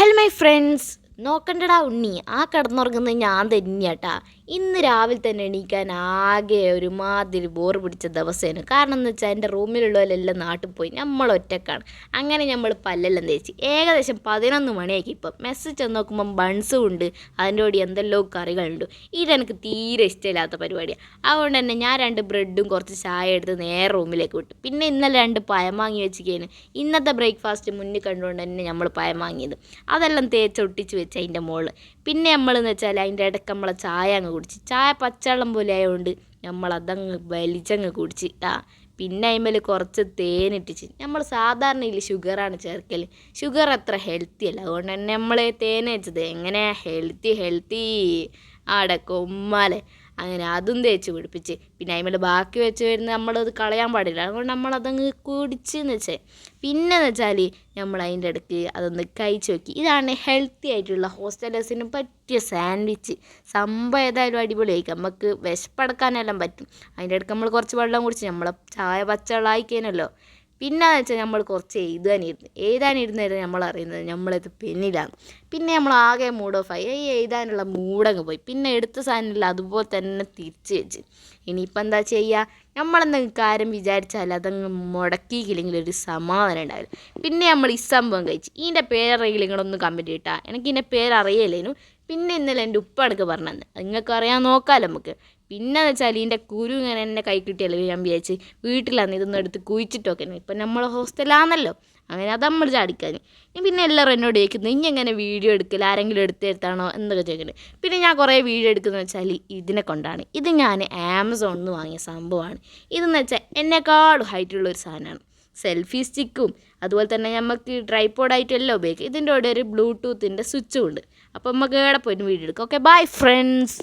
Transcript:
hello my friends നോക്കണ്ടടാ ഉണ്ണി ആ കിടന്നുറങ്ങുന്നത് ഞാൻ തന്നെയാട്ടാ. ഇന്ന് രാവിലെ തന്നെ എണീക്കാൻ ആകെ ഒരുമാതിരി ബോർ പിടിച്ച ദിവസമാണ് കാരണം എന്ന് വെച്ചാൽ എന്റെ റൂമിലുള്ളവരെല്ലാം നാട്ടിൽ പോയി. നമ്മൾ ഒറ്റക്കാണ്. അങ്ങനെ നമ്മൾ പല്ലെല്ലാം തേച്ച്. ഏകദേശം പതിനൊന്ന് മണിയാക്കി ഇപ്പം. മെസ്സേജ് ചെന്ന് നോക്കുമ്പം ബൺസും ഉണ്ട്. അതിന്റെ കൂടി എന്തെല്ലോ കറികളുണ്ട്. ഇതെനിക്ക് തീരെ ഇഷ്ടമില്ലാത്ത പരിപാടിയാണ് അതുകൊണ്ട് തന്നെ ഞാൻ രണ്ട് ബ്രെഡും കുറച്ച് ചായ എടുത്ത് നേരെ റൂമിലേക്ക് വിട്ടു. പിന്നെ ഇന്നലെ രണ്ട് പഴം വാങ്ങി വെച്ചിരിക്കുകയാണ് ഇന്നത്തെ ബ്രേക്ക്ഫാസ്റ്റ് മുന്നിൽ കണ്ടുകൊണ്ട് തന്നെ നമ്മൾ പഴം വാങ്ങിയത്. അതെല്ലാം തേച്ചൊട്ടിച്ച് വെച്ച് അതിന്റെ മുകളിൽ പിന്നെ നമ്മളെന്ന് വെച്ചാൽ അതിന്റെ ഇടയ്ക്ക് നമ്മളെ ചായ അങ്ങ് കുടിച്ച്. ചായ പച്ചവെള്ളം പോലെ ആയതുകൊണ്ട് നമ്മളതങ്ങ് വലിച്ചങ്ങ് കുടിച്ച്. ആ പിന്നെ അതിന്മേൽ കുറച്ച് തേനിട്ടിച്ച് നമ്മൾ സാധാരണ ഇതിൽ ഷുഗറാണ് ചേർക്കൽ ഷുഗർ അത്ര ഹെൽത്തി അല്ല. അതുകൊണ്ട് തന്നെ നമ്മൾ തേൻ വെച്ചത് എങ്ങനെ ഹെൽത്തി ഹെൽത്തി. ആടെ കൊമ്മാലെ. അങ്ങനെ അതും തേച്ച് പിടിപ്പിച്ച്. പിന്നെ അതിമേൽ ബാക്കി വെച്ച് വരുന്ന നമ്മളത് കളയാൻ പാടില്ല. അതുകൊണ്ട് നമ്മളതങ്ങ് കുടിച്ചെന്ന് വെച്ചേ. പിന്നെ എന്ന് വെച്ചാൽ നമ്മൾ അതിന്റെ ഇടയ്ക്ക് അതൊന്ന് കഴിച്ച് നോക്കി. ഇതാണ് ഹെൽത്തി ആയിട്ടുള്ള ഹോസ്റ്റലേഴ്സിന് പറ്റിയ സാൻഡ്വിച്ച്. സംഭവം ഏതായാലും അടിപൊളിയായിരിക്കും നമുക്ക് വിശപ്പടക്കാനെല്ലാം പറ്റും. അതിന്റെ ഇടയ്ക്ക് നമ്മൾ കുറച്ച് വെള്ളം കുടിച്ച് നമ്മളെ ചായ പച്ചവെള്ളമായിക്കേനല്ലോ പിന്നെ എന്ന് വെച്ചാൽ നമ്മൾ കുറച്ച് എഴുതാനിരുന്നു. എഴുതാനിരുന്നത് നമ്മൾ അറിയുന്നത് നമ്മളത് പെന്നിലാണ്. പിന്നെ നമ്മൾ ആകെ മൂഡ് ഓഫ് ആയി. ഈ എഴുതാനുള്ള മൂടങ്ങ് പോയി. പിന്നെ എടുത്ത സാധനമില്ല അതുപോലെ തന്നെ തിരിച്ച് വെച്ച്. ഇനിയിപ്പോൾ എന്താ ചെയ്യുക നമ്മളെന്തെങ്കിലും കാര്യം വിചാരിച്ചാൽ അതങ്ങ് മുടക്കിയില്ലെങ്കിൽ ഒരു സമാധാനം ഉണ്ടാവില്ല. പിന്നെ നമ്മൾ ഈ സംഭവം കഴിച്ച്. ഇതിന്റെ പേരറിയില്ലെങ്കിൽ ഒന്ന് കമന്റ് ഇട്ടാൽ എനിക്ക് ഇതിന്റെ പേരറിയില്ലേനു. പിന്നെ ഇന്നലെ എന്റെ ഉപ്പ എനിക്ക് പറഞ്ഞത് നിങ്ങൾക്ക് അറിയാൻ നോക്കാമല്ലോ നമുക്ക്. പിന്നെ വെച്ചാൽ ഇതിന്റെ കുരു ഇങ്ങനെ എന്നെ കൈ കിട്ടിയല്ലോ ഞാൻ വിചാരിച്ച് വീട്ടിലാണ് ഇതൊന്നും എടുത്ത് കുഴിച്ചിട്ടൊക്കെ ഇപ്പം നമ്മൾ ഹോസ്റ്റലാണല്ലോ അങ്ങനെ അത് നമ്മൾ ചാടിക്കാൻ പിന്നെ എല്ലാവരും എന്നോട് ചോദിക്കുന്നത് ഇനി എങ്ങനെ വീഡിയോ എടുക്കൽ ആരെങ്കിലും എടുത്തെടുത്താണോ എന്നൊക്കെ ചോദിക്കുന്നത് പിന്നെ ഞാൻ കുറേ വീഡിയോ എടുക്കുന്നത് വെച്ചാൽ ഇതിനെ കൊണ്ടാണ്. ഇത് ഞാൻ ആമസോണിൽ നിന്ന് വാങ്ങിയ സംഭവമാണ്. ഇതെന്ന് വെച്ചാൽ എന്നെക്കാളും ഹൈറ്റുള്ള ഒരു സാധനമാണ്. സെൽഫി സ്റ്റിക്കും അതുപോലെ തന്നെ നമുക്ക് ട്രൈപ്പോഡായിട്ടും എല്ലാം ഉപയോഗിക്കാം ഇതിന്റെ കൂടെ ഒരു ബ്ലൂടൂത്തിന്റെ സ്വിച്ചും ഉണ്ട്. അപ്പോൾ നമുക്ക് എവിടെ പോയിട്ട് വീഡിയോ എടുക്കാം. Okay bye friends